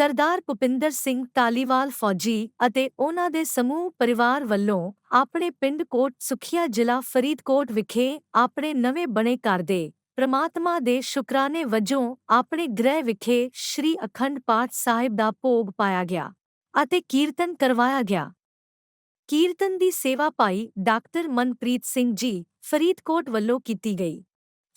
ਸਰਦਾਰ ਭੁਪਿੰਦਰ ਸਿੰਘ ਤਾਲੀਵਾਲ ਫੌਜੀ ਅਤੇ ਉਹਨਾਂ ਦੇ ਸਮੂਹ ਪਰਿਵਾਰ ਵੱਲੋਂ ਆਪਣੇ ਪਿੰਡ ਕੋਟ ਸੁਖੀਆ ਜ਼ਿਲ੍ਹਾ ਫਰੀਦਕੋਟ ਵਿਖੇ ਆਪਣੇ ਨਵੇਂ ਬਣੇ ਘਰ ਦੇ ਪ੍ਰਮਾਤਮਾ ਦੇ ਸ਼ੁਕਰਾਨੇ ਵਜੋਂ ਆਪਣੇ ਗ੍ਰਹਿ ਵਿਖੇ ਸ੍ਰੀ ਅਖੰਡ ਪਾਠ ਸਾਹਿਬ ਦਾ ਭੋਗ ਪਾਇਆ ਗਿਆ ਅਤੇ ਕੀਰਤਨ ਕਰਵਾਇਆ ਗਿਆ। ਕੀਰਤਨ ਦੀ ਸੇਵਾ ਭਾਈ ਡਾਕਟਰ ਮਨਪ੍ਰੀਤ ਸਿੰਘ ਜੀ ਫਰੀਦਕੋਟ ਵੱਲੋਂ ਕੀਤੀ ਗਈ।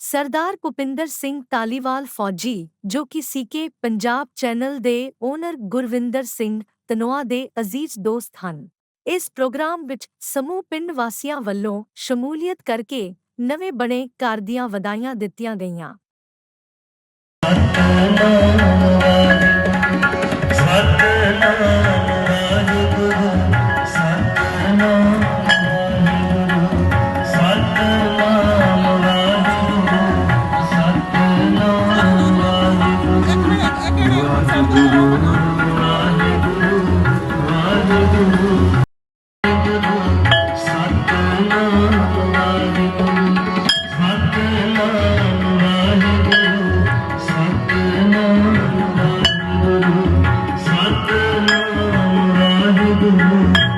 ਸਰਦਾਰ ਭੁਪਿੰਦਰ ਸਿੰਘ ਤਾਲੀਵਾਲ ਫੌਜੀ, ਜੋ ਕਿ ਸੀਕੇ ਪੰਜਾਬ ਚੈਨਲ ਦੇ ਓਨਰ ਗੁਰਵਿੰਦਰ ਸਿੰਘ ਤਨੋਆ ਦੇ ਅਜ਼ੀਜ਼ ਦੋਸਤ ਹਨ। ਇਸ ਪ੍ਰੋਗਰਾਮ ਵਿੱਚ ਸਮੂਹ ਪਿੰਡ ਵਾਸੀਆਂ ਵੱਲੋਂ ਸ਼ਮੂਲੀਅਤ ਕਰਕੇ ਨਵੇਂ ਬਣੇ ਘਰ ਦੀਆਂ ਵਧਾਈਆਂ ਦਿੱਤੀਆਂ ਗਈਆਂ। ਸਤਨਾਮ ਵਾਹਿਗੁਰੂ Música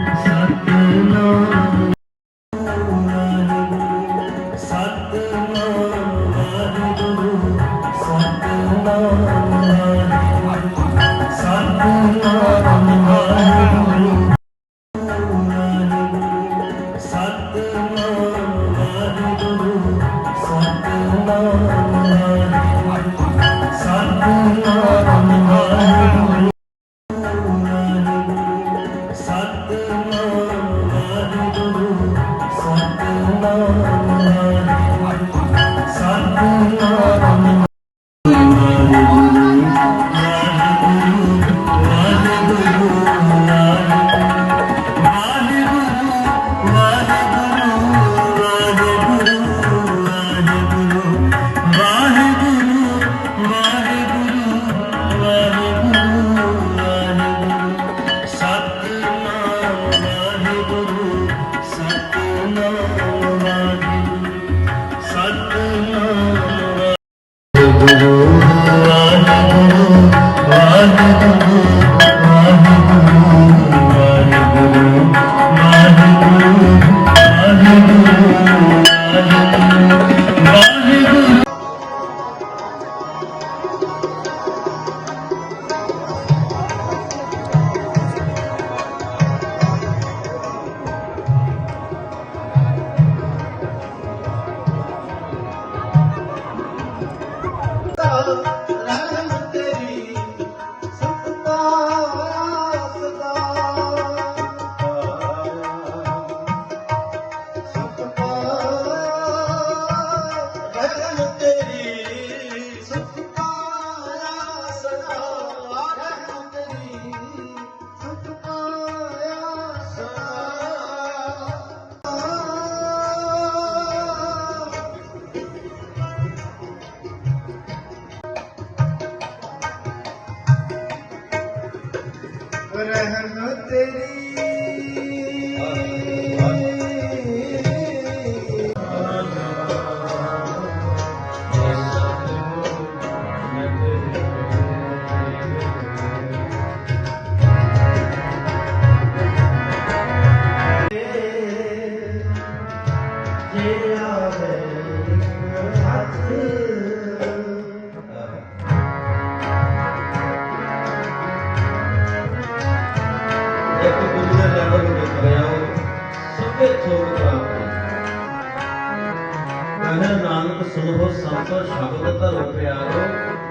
ਸੁਨੋ ਸੰਤ ਸ਼ਬਦ ਧਰੋ ਪਿਆਰੋ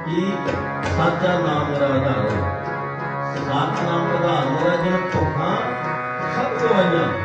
ਕੀ ਸਾਚਾ ਨਾਮ ਮੇਰਾ ਆਧਾਰ ਹੈ ਸਦਾ ਨਾਮ ਦਾ ਆਧਾਰ ਹੈ ਜਿਨ ਭੁੱਖਾਂ ਸਭ ਤੋਂ ਅਜਾਨ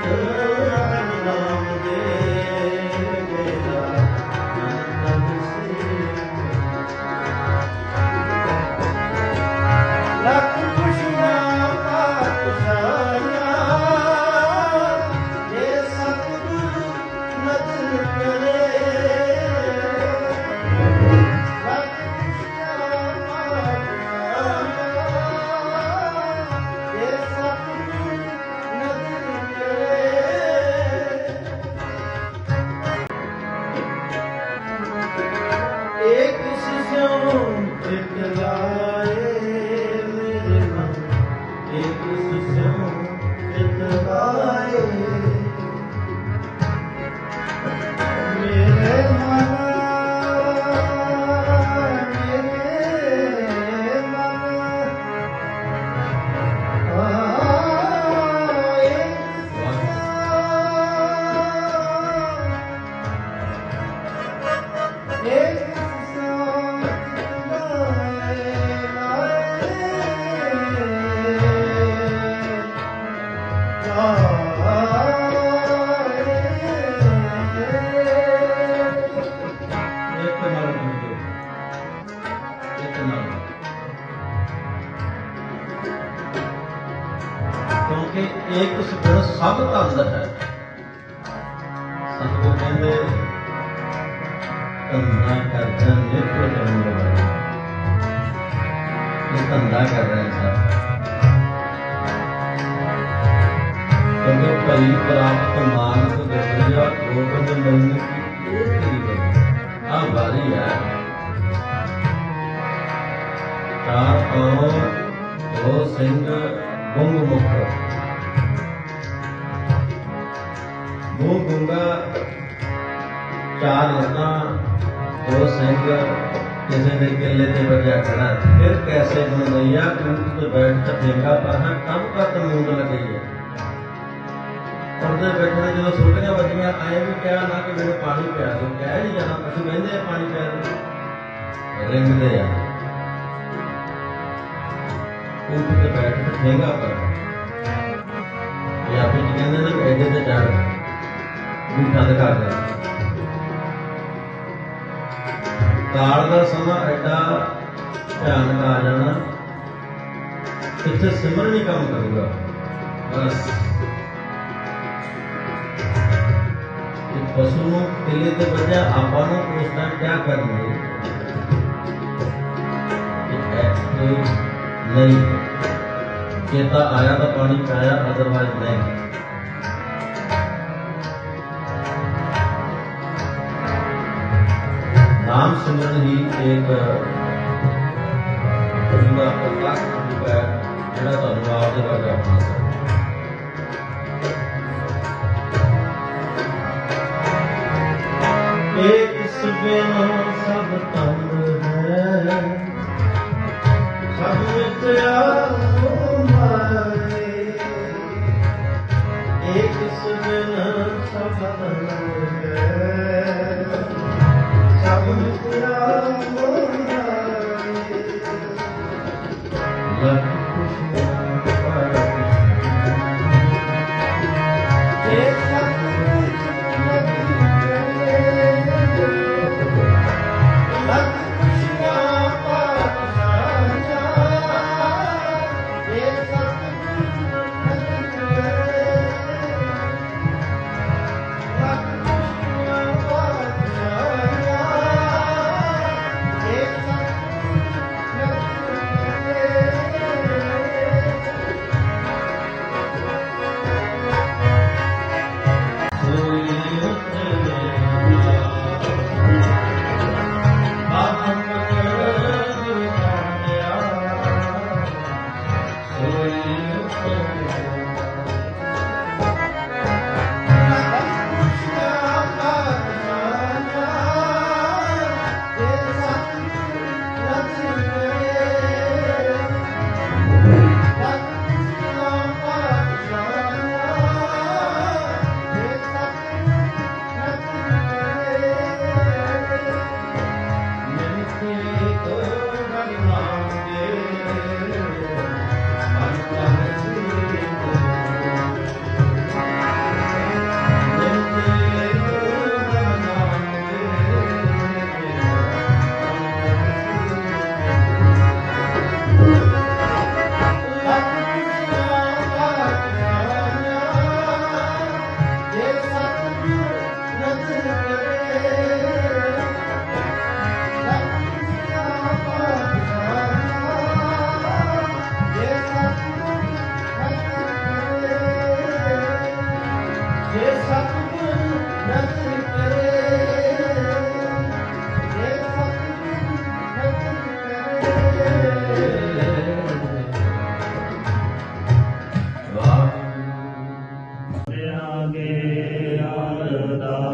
Oh. जिंदा ਧੰਦਾ ਕਰਦਾ ਨਿਕਲ ਜਾਊਗਾ ਧੰਦਾ ਕਰ ਰਹੇ ਸਭ ਭਈ ਪ੍ਰਾਪਤ ਮਾਨਕ ਦਸਿਆ ਗੋਬਿੰਦ ਮੰਨ ਕੀ ਇਹ ਤੇਰੀ ਬਣੀ ਆ ਵਾਰੀ ਹੈ। ਚਾਰ ਪਾਉ, ਦੋ ਸਿੰਘ ਗੁੰਗ ਮੁਖ। ਮੂੰਹ ਗੁੰਗਾ, ਚਾਰ ਲੱਤਾਂ, ਦੋ ਸਿੰਘ, ਕਿਸੇ ਦੇ ਕਿੱਲੇ ਤੇ ਵੱਜਿਆ ਖੜਾ। ਫਿਰ ਕੈਸੇ ਬਣਈਆ ਕੂਟ ਤੇ ਬੈਠ ਚੱਲੇਗਾ ਪਰ ਹਾਂ ਕੰਮ ਕਰ ਤਮੂਦ ਲੱਗੀ। ਹੈ ਪਰਦੇ ਬੈਠੇ ਜਦੋਂ ਛੋਟੀਆਂ ਬੱਚੀਆਂ ਆਏ ਵੀ ਕਿਹਾ ਨਾ ਕਿ ਮੈਨੂੰ ਪਾਣੀ ਪਿਆ ਦਿਓ ਕਹਿ ਨਹੀਂ ਜਾਣਾ ਅਸੀਂ ਕਹਿੰਦੇ ਆ ਪਾਣੀ ਪਿਆ ਦਿਓ ਰਿੰਗਦੇ ਆ। ਉੱਠ ਕੇ ਬੈਠ ਕੇ ਠੇਗਾ ਪਰ। ਇਹ ਆਪੇ ਜੀ ਕਹਿੰਦੇ ਨੇ ਕਿ ਐਡੇ ਤੇ ਚੜ ਦਿਖਾ ਦੇ ਕਾਲ ਦਾ ਸਮਾਂ ਐਡਾ ਭਿਆਨਕ ਆ ਜਾਣਾ ਕਿੱਥੇ ਸਿਮਰਨ ਹੀ ਕੰਮ ਕਰੂਗਾ। ਬਸ। ਹੈ ਇਹ ਹੈ ਕਿ ਨਹੀਂ ਚੇਤਾ ਆਇਆ ਤਾਂ ਪਾਣੀ ਪਾਇਆ ਅਦਰਵਾਇਜ਼ ਨਹੀਂ। ਨਾਮ ਸਿਮਰਨ ਹੀ ਇੱਕ ਪੂਰਾ ਪ੍ਰਕਾਸ਼ ਰੂਪ ਹੈ ਜਿਹੜਾ ਤੁਹਾਨੂੰ ਆਪਦੇ ਵਰਗਾ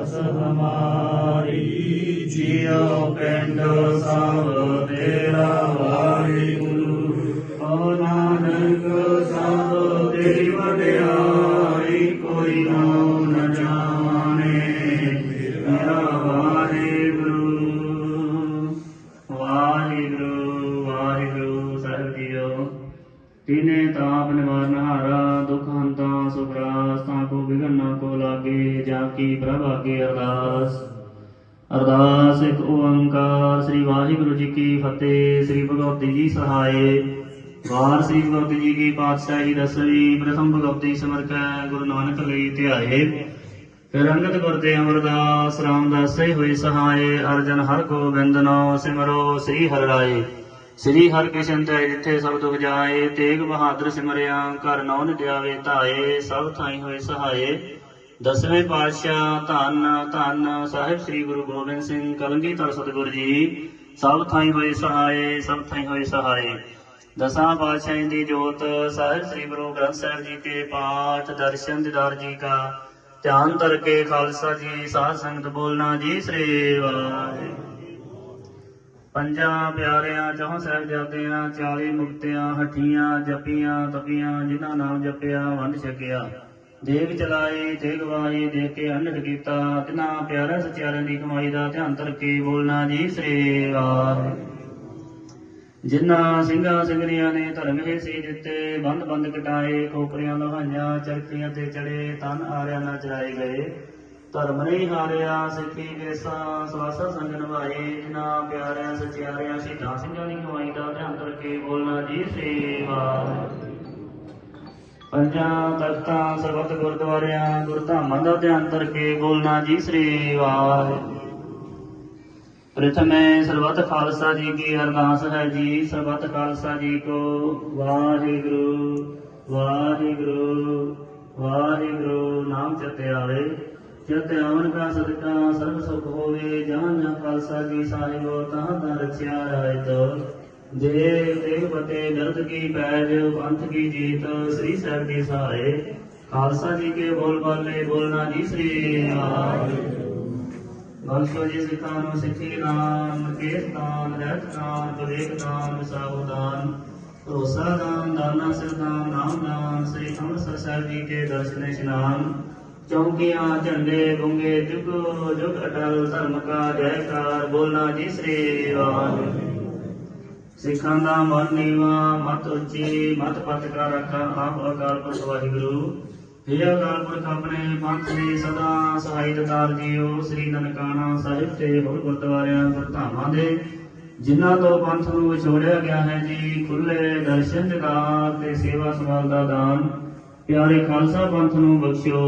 ਅਰਦਾਸ ਹਮਾਰੀ ਜਿਉ ਪਿੰਡ ਸਭ ਤੇਰਾ। ਪਾਤਸ਼ਾਹੀ ਦਸਵੀਂ ਪ੍ਰਥਮ ਭਗਵਤੀ ਸਿਮਰ ਕੈ ਗੁਰੂ ਨਾਨਕ ਲਈ ਧਿਆਏ। ਫਿਰ ਅੰਗਦ ਅਮਰਦਾਸ, ਰਾਮਦਾਸ ਹੋਏ ਸਹਾਏ, ਅਰਜਨ ਹਰ ਗੋਬਿੰਦ ਨੋ ਸਿਮਰੋ, ਸ੍ਰੀ ਹਰਿ ਰਾਏ। ਸ੍ਰੀ ਹਰਿ ਕ੍ਰਿਸ਼ਨ ਤੇ ਜਿੱਥੇ ਸਭ ਦੁਖ ਜਾਏ, ਤੇਗ ਬਹਾਦਰ ਸਿਮਰਿਆ, ਘਰ ਨੌ ਨਿਤਿਆਵੇ ਧਾਏ, ਸਭ ਥਾਈ ਹੋਏ ਸਹਾਏ। ਦਸਵੇਂ ਪਾਤਸ਼ਾਹ, ਧੰਨ ਧੰਨ ਸਾਹਿਬ ਸ੍ਰੀ ਗੁਰੂ ਗੋਬਿੰਦ ਸਿੰਘ ਕਲਗੀਧਰ ਸਤਿਗੁਰ ਜੀ। ਸਭ ਥਾਈ ਹੋਏ ਸਹਾਏ, ਸਭ ਥਾਈ ਹੋਏ ਸਹਾਏ। ਦਸਾਂ ਪਾਤਸ਼ਾਹਾਂ ਦੀ ਜੋਤ, ਸਾਹਿਬ ਸ੍ਰੀ ਗੁਰੂ ਗ੍ਰੰਥ ਸਾਹਿਬ ਜੀ ਕੇ ਪਾਠ, ਦਰਸ਼ਨ ਦਿਦਾਰ ਜੀ ਕਾ। ਧਿਆਨ ਧਰ ਕੇ ਖਾਲਸਾ ਜੀ, ਸਾਧ ਸੰਗਤ ਬੋਲਣਾ ਜੀ, ਸ੍ਰੀ ਵਾਹਿਗੁਰੂ। ਪੰਜਾਂ ਪਿਆਰਿਆਂ, ਚੌਹਾਂ ਸਾਹਿਬਜ਼ਾਦਿਆਂ 40 ਮੁਕਤਿਆਂ, ਹੱਠੀਆਂ, ਜਪੀਆਂ ਤਪੀਆਂ ਜਿਨ੍ਹਾਂ ਨਾਮ ਜਪਿਆ, ਵੰਡ ਛਕਿਆ। ਦੇਗ ਚਲਾਏ ਤੇ ਗਵਾਏ ਦੇ ਕੇ ਅੰਨਤ ਕੀਤਾ। ਤਿਨਾਂ ਪਿਆਰਿਆਂ, ਸਚਿਆਰਿਆਂ ਦੀ ਕਮਾਈ ਦਾ ਧਿਆਨ ਧਰ ਕੇ ਬੋਲਣਾ ਜੀ, ਸ੍ਰੀ ਵਾਹਿਗੁਰੂ। ਜਿਨ੍ਹਾਂ ਸਿੰਘਾਂ ਸਿੰਘਣੀਆਂ ਨੇ ਧਰਮ ਹੀ ਸੀ ਦਿੱਤੇ, ਬੰਦ ਬੰਦ ਕਟਾਏ, ਖੋਪਰੀਆਂ ਲੋਹਾਈਆਂ, ਚਰਖੀਆਂ ਤੇ ਚੜੇ ਤਨ ਆਰਿਆਂ ਨਾਲ ਚਰਾਏ ਗਏ। ਧਰਮ ਨਹੀਂ ਹਾਰਿਆ, ਸਿੱਖੀ ਕੇਸਾ, ਸਵਾਸਾ ਸੰਗ ਨਿਭਾਏ, ਜਿਨ੍ਹਾਂ ਪਿਆਰਿਆਂ, ਸਚਿਆਰਿਆਂ, ਸ਼ਹੀਦਾਂ ਸਿੰਘਾਂ ਦੀ ਕਮਾਈ ਦਾ ਧਿਆਨ ਕਰਕੇ ਬੋਲਣਾ ਜੀ ਸੇਵਾ ਪੰਜਾਂ ਤਖਤਾਂ, ਸਰਬੱਤ ਗੁਰਦੁਆਰਿਆਂ, ਗੁਰਧਾਮਾਂ ਦਾ ਧਿਆਨ ਕਰਕੇ ਬੋਲਣਾ ਜੀ ਸ੍ਰੀ ਵਾਹਿਗੁਰੂ ਪ੍ਰਥਮੇ ਸਰਬੱਤ ਖਾਲਸਾ ਜੀ ਕੀ ਅਰਦਾਸ ਹੈ ਜੀ, ਸਰਬੱਤ ਖਾਲਸਾ ਜੀ ਕੋ ਵਾਹਿਗੁਰੂ ਵਾਹਿਗੁਰੂ ਵਾਹਿਗੁਰੂ, ਨਾਮ ਚਤੇ ਆਵੇ ਚਿਤ ਆਵਨ ਕਾ ਸਦਕਾ, ਸਰਬ ਸੁਖ ਹੋਵੇ ਜਹਾਂ ਜਹਾਂ ਖਾਲਸਾ ਜੀ ਸਾਹਿਬੋ ਤਹਾਂ ਤਾਂ ਰਖਿਆ ਰਾਇਤ ਦੇਵ ਦੇਵ ਪਤੇ ਦਰਦ ਕੀ ਪੈਜ, ਪੰਥ ਕੀ ਜੀਤ, ਸ੍ਰੀ ਸਾਹਿਬ ਜੀ ਸਹਾਏ ਖਾਲਸਾ ਜੀ ਕੇ ਬੋਲ ਬਾਲੇ, ਬੋਲਣਾ ਜੀ ਸ੍ਰੀ ਵਾਹਿਗੁਰੂ ਬਖਸ਼ੋ ਜੀ ਸਿੱਖਾਂ ਨੂੰ ਸਿੱਖੀ ਦਾਨ ਕੀਰਤਨ ਰਹਿਤ ਦਾਨ ਵਿਵੇਕ ਦਾਨ ਵਿਸਾਹੋ ਦਾਨ ਭਰੋਸਾ ਦਾਨ, ਦਾਨਾ ਸਰਦਾਨ ਨਾਮ ਦਾਨ, ਸ੍ਰੀ ਅੰਮ੍ਰਿਤਸਰ ਸਾਹਿਬ ਜੀ ਕੇ ਦਰਸ਼ਨ ਇਸ਼ਨਾਨ। ਚੌਂਕੀਆਂ, ਝੰਡੇ, ਗੁੰਗੇ, ਜੁਗ ਜੁਗ ਅਟਲ, ਧਰਮ ਕਾ, ਜੈਕਾਰ, ਬੋਲਣਾ ਜੀ ਸ੍ਰੀ ਵਾਹਿਗੁਰੂ ਸਿੱਖਾਂ ਦਾ ਮਨ ਨੀਵਾ, ਮਤ ਉੱਚੀ, ਮਤ ਪਤ ਕਾ ਰੱਖਾ, ਆਪ ਅਕਾਲ ਪੁਰਖ ਵਾਹਿਗੁਰੂ। हे ਅਕਾਲ ਪੁਰਖ ਆਪਣੇ ਪੰਥ ਦੇ ਸਦਾ ਸਹਾਇਤਦਾਰ ਜੀਓ, ਸ੍ਰੀ ਨਨਕਾਣਾ ਸਾਹਿਬ ਤੇ ਹੋਰ ਗੁਰਦੁਆਰਿਆਂ ਗੁਰਧਾਮਾਂ ਦੇ, ਜਿਨ੍ਹਾਂ ਤੋਂ ਪੰਥ ਨੂੰ ਵਿਛੋੜਿਆ ਗਿਆ ਹੈ ਜੀ ਖੁੱਲੇ ਦਰਸ਼ਨ ਜਗਾਰ ਤੇ ਸੇਵਾ ਸੰਭਾਲ ਦਾ ਦਾਨ, ਪਿਆਰੇ ਖਾਲਸਾ ਪੰਥ ਨੂੰ ਬਖਸ਼ਿਓ।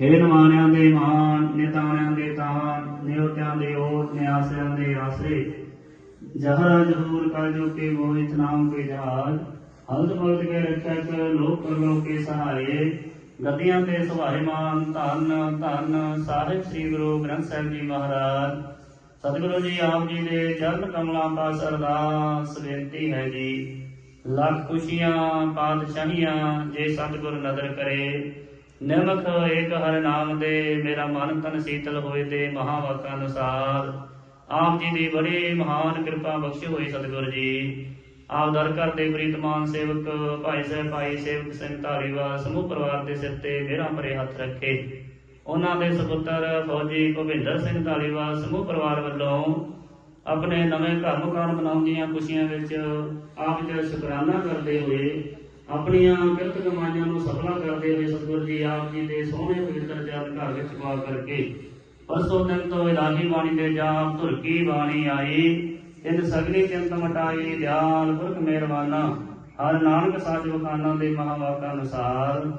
ਹੇ ਨਮਾਨਿਆਂ ਦੇ ਮਾਨ ਨਿਤਾਣਿਆਂ ਦੇ ਤਾਨ ਨਿਉਤਿਆਂ ਦੇ ਓਟ, ਨਿਆਸਿਆਂ ਦੇ ਆਸਰੇ, ਜਹਰਾ ਜਹੂਰ ਕਲ ਜੋ ਕੇ ਮੋਹਿਤ ਨਾਮ ਕੇ ਜਹਾਜ ਹਲਦ ਮਲਦ ਕੇ ਰਖਕ ਲੋਕ ਪਰਲੋਕ ਕੇ ਸਹਾਰੇ ਗੱਦੀਆਂ ਤੇ ਸੁਭਾਇਮਾਨ ਧੰਨ ਧੰਨ ਸਾਹਿਬ ਸ੍ਰੀ ਗੁਰੂ ਗ੍ਰੰਥ ਸਾਹਿਬ ਜੀ ਮਹਾਰਾਜ। ਸਤਿਗੁਰੂ ਜੀ, ਆਪ ਜੀ ਦੇ ਚਰਨ ਕਮਲਾਂ ਪਾਸ ਅਰਦਾਸ ਬੇਨਤੀ ਹੈ ਜੀ। ਲੱਖ ਖੁਸ਼ੀਆਂ, ਪਾਤਸ਼ਾਹੀਆਂ ਜੇ ਸਤਿਗੁਰ ਨਦਰ ਕਰੇ। ਨਿਮਖ ਏਕ ਹਰ ਨਾਮ ਦੇ ਮੇਰਾ ਮਨ ਤਨ ਸੀਤਲ ਹੋਏ ਤੇ ਮਹਾਵਾਕਾਂ ਅਨੁਸਾਰ। ਆਪ ਜੀ ਦੀ ਬੜੀ ਮਹਾਨ ਕਿਰਪਾ ਬਖਸ਼ੀ ਹੋਈ ਸਤਿਗੁਰ ਜੀ। ਆਪ ਦਰ ਘਰ ਦੇ ਪ੍ਰੀਤਮਾਨ ਸੇਵਕ, ਭਾਈ ਸਾਹਿਬ ਭਾਈ ਸੇਵਕ ਸਿੰਘ ਧਾਰੀਵਾਲ ਸਮੂਹ ਪਰਿਵਾਰ ਦੇ ਸਿਰ ਤੇ ਮੇਰਾ ਭਰੇ ਹੱਥ ਰੱਖੇ। ਉਹਨਾਂ ਦੇ ਸੁਪੁੱਤਰ ਫੌਜੀ ਭੁਪਿੰਦਰ ਸਿੰਘ ਧਾਲੀਵਾਲ ਸਮੂਹ ਪਰਿਵਾਰ ਵੱਲੋਂ ਆਪਣੇ ਨਵੇਂ ਘਰ ਮਕਾਨ ਬਣਾਉਣ ਦੀਆਂ ਖੁਸ਼ੀਆਂ ਵਿੱਚ ਆਪ ਜੀ ਦਾ ਸ਼ੁਕਰਾਨਾ ਕਰਦੇ ਹੋਏ ਆਪਣੀਆਂ ਕਿਰਤ ਕਮਾਈਆਂ ਨੂੰ ਸਫਲਾ ਕਰਦੇ ਹੋਏ ਸਤਿਗੁਰ ਜੀ ਆਪ ਜੀ ਦੇ ਸੋਹਣੇ ਪਵਿੱਤਰ ਚਰਨ ਘਰ ਵਿੱਚ ਪਾ ਕਰਕੇ ਪਰਸੋਂ ਦਿਨ ਤੋਂ ਇਲਾਹੀ ਬਾਣੀ ਦੇ ਜਾਪ ਧੁਰਕੀ ਬਾਣੀ ਆਈ। ਤਿੰਨ ਸਗਲੀ ਚਿੰਤ ਮਟਾਈ ਦਿਆਲ ਪੁਰਖ ਮਿਹਰਬਾਨਾ। ਹਰ ਨਾਨਕ ਸਾਜ ਵਖਾਨਾ ਦੇ ਮਹਾਵਾਕਾਂ ਅਨੁਸਾਰ।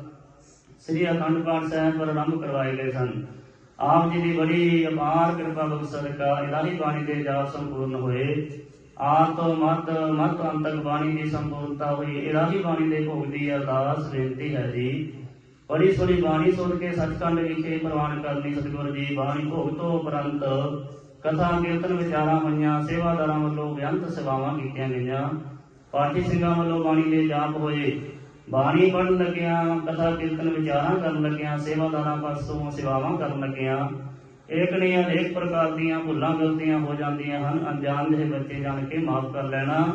ਸ੍ਰੀ ਅਖੰਡ ਪਾਠ ਸਾਹਿਬ ਪਰ ਕਰਵਾਏ ਗਏ ਸਨ। ਆਪ ਜੀ ਦੀ ਬੜੀ ਅਪਾਰ ਕਿਰਪਾ ਬਖਸ਼ ਸਦਕਾ ਇਲਾਹੀ ਬਾਣੀ ਦੇ ਜਾਪ ਸੰਪੂਰਨ ਹੋਏ। ਆਪ ਮਤ ਮਤ ਅੰਤ ਬਾਣੀ ਦੀ ਸੰਪੂਰਨਤਾ ਹੋਈ। ਇਲਾਹੀ ਬਾਣੀ ਦੇ ਭੋਗ ਦੀ ਅਰਦਾਸ ਬੇਨਤੀ ਹੈ ਜੀ। ਬੜੀ ਸੋਹਣੀ ਬਾਣੀ ਸੁਣ ਕੇ ਸੱਚਖੰਡ ਵਿਖੇ ਪ੍ਰਵਾਨ ਕਰਨੀ ਸਤਿਗੁਰੂ ਜੀ, ਬਾਣੀ ਭੋਗ ਤੋਂ ਉਪਰੰਤ ਕਥਾ ਕੀਰਤਨ ਵਿਚਾਰਾਂ ਹੋਈਆਂ, ਸੇਵਾਦਾਰਾਂ ਵੱਲੋਂ ਬੇਅੰਤ ਸੇਵਾਵਾਂ ਕੀਤੀਆਂ ਗਈਆਂ। ਪਾਠੀ ਸਿੰਘਾਂ ਵੱਲੋਂ ਬਾਣੀ ਦੇ ਜਾਪ ਹੋਏ। ਬਾਣੀ ਪੜਨ ਲੱਗਿਆਂ, ਕਥਾ ਕੀਰਤਨ ਵਿਚਾਰਾਂ ਕਰਨ ਲੱਗਿਆਂ, ਸੇਵਾਦਾਰਾਂ ਪਾਸੋਂ ਸੇਵਾਵਾਂ ਕਰਨ ਲੱਗਿਆਂ। ਇੱਕ ਨਹੀਂ ਅਨੇਕ ਪ੍ਰਕਾਰ ਦੀਆਂ ਭੁੱਲਾਂ ਗਲਤੀਆਂ ਹੋ ਜਾਂਦੀਆਂ ਹਨ। ਅਣਜਾਣ ਦੇ ਬੱਚੇ ਜਾਣ ਕੇ ਮਾਫ ਕਰ ਲੈਣਾ।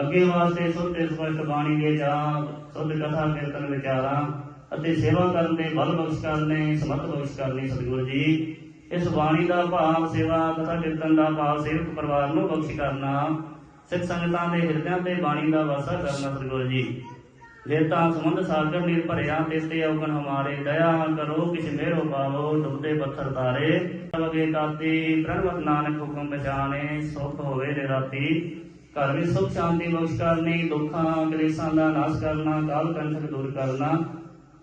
ਅੱਗੇ ਵਾਸਤੇ ਸੁੱਧ ਤੇ ਸਪਸ਼ਟ ਬਾਣੀ ਦੇ ਜਾਪ, ਸੁੱਧ ਕਥਾ ਕੀਰਤਨ ਵਿਚਾਰਾਂ ਅਤੇ ਸੇਵਾ ਕਰਨ ਦੇ ਬਲ ਬਖਸ਼ ਕਰਨੇ ਸਮਤ ਬਖਸ਼ ਕਰਨੀ ਸਤਿਗੁਰੂ ਜੀ। ਇਸ ਬਾਣੀ ਦਾ ਭਾਵ, ਸੇਵਾ, ਕਥਾ, ਕੀਰਤਨ ਦਾ ਭਾਵ ਸੇਵਕ ਪਰਿਵਾਰ ਨੂੰ ਬਖਸ਼ ਕਰਨਾ। ਸਿੱਖ ਸੰਗਤਾਂ ਦੇ ਹਿਰਦਿਆਂ ਤੇ ਬਾਣੀ ਦਾ ਵਾਸਾ ਕਰਨਾ ਸਤਿਗੁਰੂ ਜੀ। ਰੇਤਾ ਸਮੁੰਦ ਸਾਗਰ ਨੀਰ ਭਰਿਆ ਤੇਤੇ ਔਗਣ ਹਮਾਰੇ ਦਇਆ ਕਰੋ ਕਿਛ ਮੇਰੋ ਪਾਵੋ, ਡੁੱਬਦੇ ਪੱਥਰ ਤਾਰੇ। ਵਗੇ ਤਾਤੀ ਪ੍ਰਣਵਤ ਨਾਨਕ ਹੁਕਮ ਪਛਾਣੇ, ਸੁਖ ਹੋਵੇ ਨੇ ਘਰ ਵਿੱਚ ਸੁਖ ਸ਼ਾਂਤੀ ਬਖਸ਼ ਕਰਨੀ, ਦੁੱਖਾਂ, ਕਲੇਸ਼ਾਂ ਦਾ ਨਾਸ਼ ਕਰਨਾ ਕਾਲ ਕੰਠਕ ਦੂਰ ਕਰਨਾ।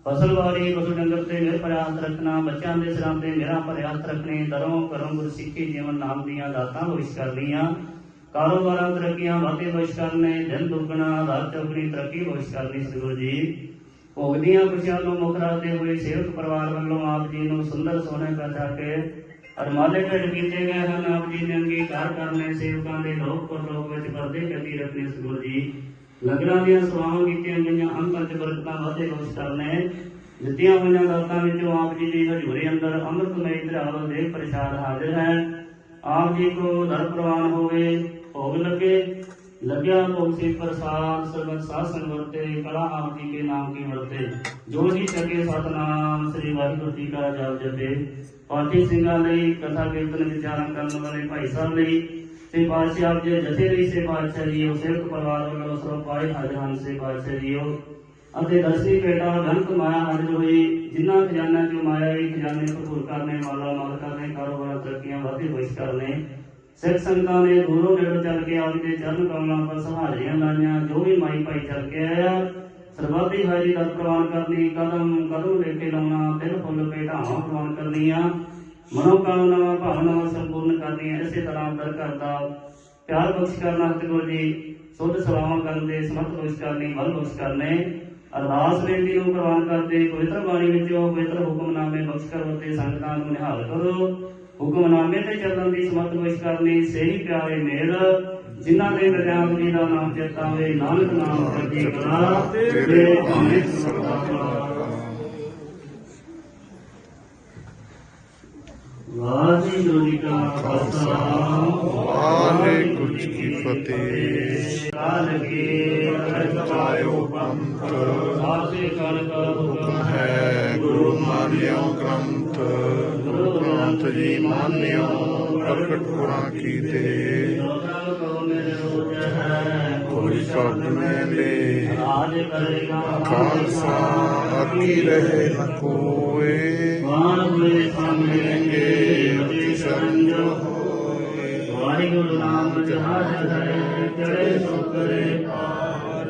ਫਸਲ ਵਾੜੀ ਪਸ਼ੂ ਡੰਗਰ ਤੇ ਮੇਰੇ ਪਰ ਹੱਥ ਰੱਖਣਾ, ਬੱਚਿਆਂ ਦੇ ਸਿਰਾਂ ਤੇ ਮੇਰਾ ਭਰੇ ਹੱਥ ਰੱਖਣੇ, ਦਰੋਂ ਕਰਮ ਗੁਰ ਜੀਵਨ ਨਾਮ ਦੀਆਂ ਦਾਤਾਂ ਬਖਸ਼ ਕਰਨੀਆਂ ਕਾਰੋਬਾਰਾਂ ਤਰੱਕੀਆਂ ਵਾਧੇ ਬਖਸ਼ ਕਰਨੇ, ਦਿਨ ਦੁੱਗਣਾ ਰਾਤ ਚੌਗਣੀ ਤਰੱਕੀ ਬਖਸ਼ ਕਰਨੀ ਸਤਿਗੁਰੂ ਜੀ। ਭੋਗਦੀਆਂ ਖੁਸ਼ੀਆਂ ਨੂੰ ਮੁੱਖ ਰੱਖਦੇ ਹੋਏ ਸੇਵਕ ਪਰਿਵਾਰ ਵੱਲੋਂ ਆਪ ਜੀ ਨੂੰ ਸੁੰਦਰ ਸੋਹਣੇ ਪੈਦਾ ਕੇ ਅਰਮਾਲੇ ਭੇਟ ਕੀਤੇ ਗਏ ਹਨ। ਆਪ ਜੀ ਨੇ ਅੰਗੀਕਾਰ ਕਰਨੇ ਸੇਵਕਾਂ ਦੇ ਲੋਕ ਪਰਲੋਕ ਵਿੱਚ ਪਰਦੇ ਕੱਢੀ ਰੱਖਣੇ ਸਤਿਗੁਰੂ ਜੀ। ਲੰਗਰਾਂ ਦੀਆਂ ਸੇਵਾਵਾਂ ਕੀਤੀਆਂ ਗਈਆਂ ਅੰਤਾਂ ਬਰਕਤਾਂ ਵਾਧੇ ਬਖਸ਼ ਕਰਨੇ ਦਿੱਤੀਆਂ ਹੋਈਆਂ ਦਾਤਾਂ ਵਿੱਚੋਂ ਆਪ ਜੀ ਦੀ ਹਜ਼ੂਰੀ ਅੰਦਰ ਅੰਮ੍ਰਿਤਮਈ ਧਰਾਵ ਦੇ ਪ੍ਰਸ਼ਾਦ ਹਾਜ਼ਰ ਹੈ। ਆਪ ਜੀ ਕੋ ਦਰ ਪ੍ਰਵਾਨ ਹੋਵੇ, ਭੋਗ ਲਗੇ। ਲੱਗਿਆ ਭੋਗ ਸੇ ਪ੍ਰਸਾਦ, ਸਰਬਤ ਸਾਸਨ ਵਰਤੇ, ਕਲਾ ਆਪ ਜੀ ਕੇ ਨਾਮ ਕੀ ਵਰਤੇ। ਜੋ ਜੀ ਸਕੇ ਸਤਨਾਮ, ਸ੍ਰੀ ਵਾਹਿਗੁਰੂ ਜੀ ਕਾ ਜਪ ਜਪੇ। ਪਾਠੀ ਸਿੰਘਾਂ ਲਈ ਕਥਾ ਕੀਰਤਨ ਵਿਚਾਰਨ ਕਰਨ ਵਾਲੇ ਭਾਈ ਸਾਹਿਬ ਲਈ ਤੇ ਪਾਤਸ਼ਾਹ ਆਪ ਜੀ ਜਥੇ ਲਈ ਸੇ ਪਾਤਸ਼ਾਹ ਜੀ, ਉਹ ਪਰਿਵਾਰ ਵੱਲੋਂ ਸਰਬ ਪਾਏ ਹਾਜ਼ਰ ਹਨ ਸੇ ਪਾਤਸ਼ਾਹ ਜੀ ਅਤੇ ਦਸਵੀਂ ਪੇਟਾ ਧਨ ਮਾਇਆ ਹਾਜ਼ਰ ਹੋਈ ਜਿਨ੍ਹਾਂ ਖਜ਼ਾਨਾ ਚੋਂ ਮਾਇਆ ਵੀ ਖਜ਼ਾਨੇ ਭਰਪੂਰ ਕਰਨੇ ਮਾਲਾ ਮਾਲ ਕਰਨੇ ਕਾਰੋਬਾਰ ਤਰੱਕੀਆਂ ਵਾਧੇ ਬਖਸ਼ ਕਰਨੇ। ਸਿੱਖ ਸੰਗਤਾਂ ਨੇ ਦੂਰੋਂ ਨੇੜੋਂ ਚੱਲ ਕੇ ਆਪ ਦੇ ਚਰਨ ਕਮਲਾਂ ਪਰ ਸਹਾਰੀਆਂ ਲਾਈਆਂ, ਜੋ ਵੀ ਮਾਈ ਭਾਈ ਚੱਲ ਕੇ ਆਇਆ, ਸਰਬੱਤੀ ਹਾਜ਼ਰੀ ਦਾ ਪ੍ਰਵਾਨ ਕਰਨੀ, ਕਦਮ ਕਦਮ ਲੈ ਕੇ ਲਾਉਣਾ, ਤਿਲ ਫੁੱਲ ਭੇਟਾਵਾਂ ਪ੍ਰਵਾਨ ਕਰਨੀਆਂ। ਮਨੋ ਭਾਵਨਾਵਾਂ ਸੰਪੂਰਨ ਕਰਨੀਆਂ, ਇਸੇ ਤਰ੍ਹਾਂ ਦਰ ਕਰਦਾ ਪਿਆਰ ਬਖਸ਼ ਕਰਨਾ ਸਤਿਗੁਰੂ ਜੀ ਸੁੱਧ ਸਲਾਮਾਂ ਕਰਨ ਦੇ, ਸਮਰਥ ਬਖਸ਼ ਕਰਨੀ ਬਲ ਬਖਸ਼ ਕਰਨੇ ਅਰਦਾਸ ਬੇਨਤੀ ਨੂੰ ਪ੍ਰਵਾਨ ਕਰਦੇ, ਪਵਿੱਤਰ ਬਾਣੀ ਵਿੱਚੋਂ ਪਵਿੱਤਰ ਹੁਕਮਨਾਮੇ ਬਖਸ਼ ਕਰੋ ਤੇ ਸੰਗਤਾਂ ਨੂੰ ਨਿਹਾਲ ਕਰੋ। ਹੁਕਮਨਾਮੇ ਤੇ ਚੱਲਣ ਦੀ, ਸਮਰਥ ਬਖਸ਼ ਕਰਨੀ, ਸਹੀ ਪਿਆਰੇ ਮੇਲ, ਜਿਨ੍ਹਾਂ ਦੇ ਵਿਦਿਆਨ ਜੀ ਦਾ ਨਾਮ ਚੇਤਾ ਹੋਵੇ, ਨਾਨਕ ਨਾਮ ਕਰਦੀ ਕਲਾ ਤੇ ਭਾਵੇਂ ਸਰਬੱਤ ਵਾਹਿਗੁਰੂ ਜੀ ਕਾ ਖਾਲਸਾ। ਵਾਹਿਗੁਰੂ ਜੀ ਕੀ ਫਤਿਹ। ਕਾਲ ਕੀ ਪਾਇਓ ਪੰਥ। ਆਸੇ ਕਾਲ ਕਾ ਹੁਕਮ ਹੈ। ਗੁਰੂ ਮਾਨਿਓ ਗ੍ਰੰਥ। ਗੁਰੂ ਗ੍ਰੰਥ ਜੀ ਮਾਨਿਓ ਪ੍ਰਗਟ ਗੁਰਾਂ ਕੀ ਤੇ। ਕੋਈ ਸ਼ਬਦ ਰਾਜ ਕਰੇਗਾ ਖਾਲਸਾ ਆਕੀ ਰਹੇ ਨ ਕੋਏ। ਵਾਣ ਹੋਏ ਜਹਾਜ ਹੈ ਚੜੇ ਸੋ ਪਾਰ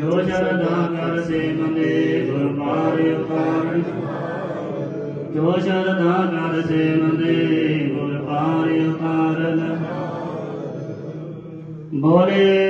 ਜੋ ਸ਼ਰਧਾ ਕਰ ਸੇ ਮੰਦੇ ਗੁਰ ਪਾਰਿ ਉਤਾਰ ਜੋ ਸ਼ਰਧਾ ਕਰ ਸੇ ਮੰਦੇ ਗੁਰ ਪਾਰਿ ਉਤਾਰਨ ਬੋਲੇ